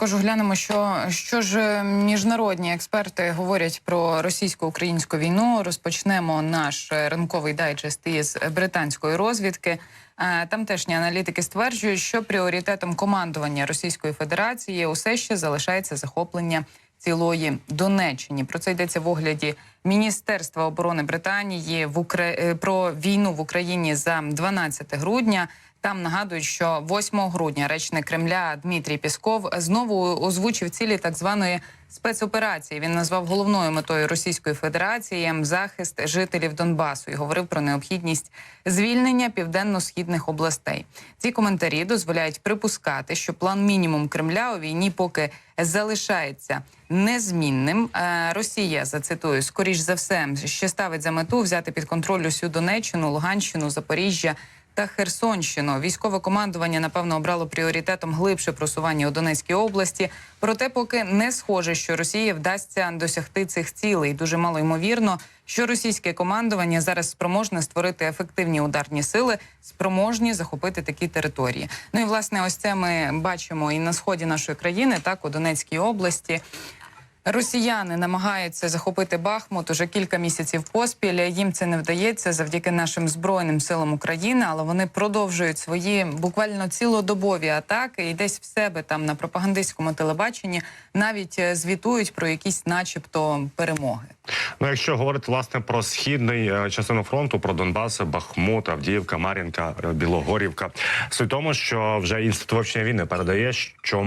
Також оглянемо, що, що ж міжнародні експерти говорять про російсько-українську війну. Розпочнемо наш е, ранковий дайджест із британської розвідки. Е, Тамтешні аналітики стверджують, що пріоритетом командування Російської Федерації усе ще залишається захоплення цілої Донеччини. Про це йдеться в огляді Міністерства оборони Британії в Укра... е, про війну в Україні за 12 грудня. Там нагадують, що 8 грудня речник Кремля Дмитрій Пісков знову озвучив цілі так званої спецоперації. Він назвав головною метою Російської Федерації захист жителів Донбасу і говорив про необхідність звільнення південно-східних областей. Ці коментарі дозволяють припускати, що план мінімум Кремля у війні поки залишається незмінним. Е, Росія зацитую скоріш за все ще ставить за мету взяти під контроль усю Донеччину, Луганщину, Запоріжжя та Херсонщину. Військове командування напевно обрало пріоритетом глибше просування у Донецькій області. Проте, поки не схоже, що Росії вдасться досягти цих цілей. Дуже мало ймовірно, що російське командування зараз спроможне створити ефективні ударні сили, спроможні захопити такі території. Ну і власне, ось це ми бачимо і на сході нашої країни, так у Донецькій області. Росіяни намагаються захопити Бахмут уже кілька місяців поспіль. Їм це не вдається завдяки нашим збройним силам України, але вони продовжують свої буквально цілодобові атаки і десь в себе там на пропагандистському телебаченні навіть е, звітують про якісь, начебто, перемоги. Ну, якщо говорити власне про східний е, частину фронту, про Донбас, Бахмут, Авдіївка, Мар'їнка, е, Білогорівка, суть тому, що вже інститут вивчення війни передає, що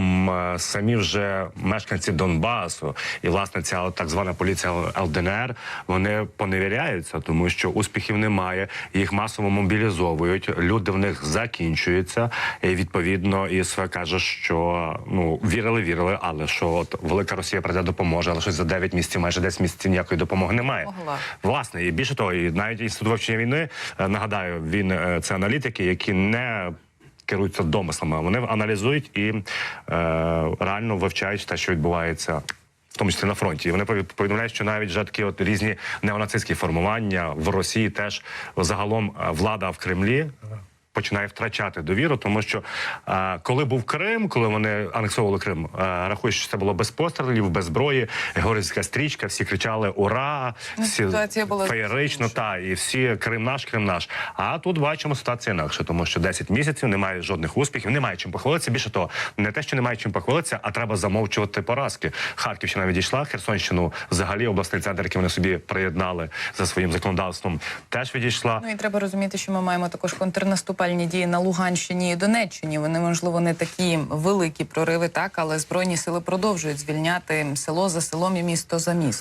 самі вже мешканці Донбасу і власне ця так звана поліція ЛДНР, вони поневіряються, тому що успіхів немає. Їх масово мобілізовують. Люди в них закінчуються. І відповідно ІСВ каже, що ну вірили, вірили, але що от велика Росія прийде допоможе, але щось за 9 місяців, майже 10 місяців ніякої допомоги немає. Могла. Власне, і більше того, і навіть інститут вивчення війни е, нагадаю, він е, це аналітики, які не керуються домислами. Вони аналізують і е, реально вивчають те, що відбувається. В тому числі на фронті, і вони пові- повідомляють, що навіть вже такі от різні неонацистські формування в Росії теж загалом е, влада в Кремлі починає втрачати довіру, тому що е, коли був Крим, коли вони анексовували Крим, е, рахують, що це було без пострілів, без зброї, Георгіївська стрічка, всі кричали Ура! Ну, Всі ситуація була феєрично, та і всі Крим наш, Крим наш. А тут бачимо ситуація інакше, тому що 10 місяців немає жодних успіхів, немає чим похвалитися. Більше того, не те, що немає чим похвалитися, а треба замовчувати поразки. Харківщина відійшла, Херсонщину, взагалі обласний центр, який вони собі приєднали за своїм законодавством, теж відійшла. Ну і треба розуміти, що ми маємо також контрнаступальні дії на Луганщині і Донеччині. Вони можливо не такі великі прориви, так але збройні сили продовжують звільняти село за селом і місто за містом.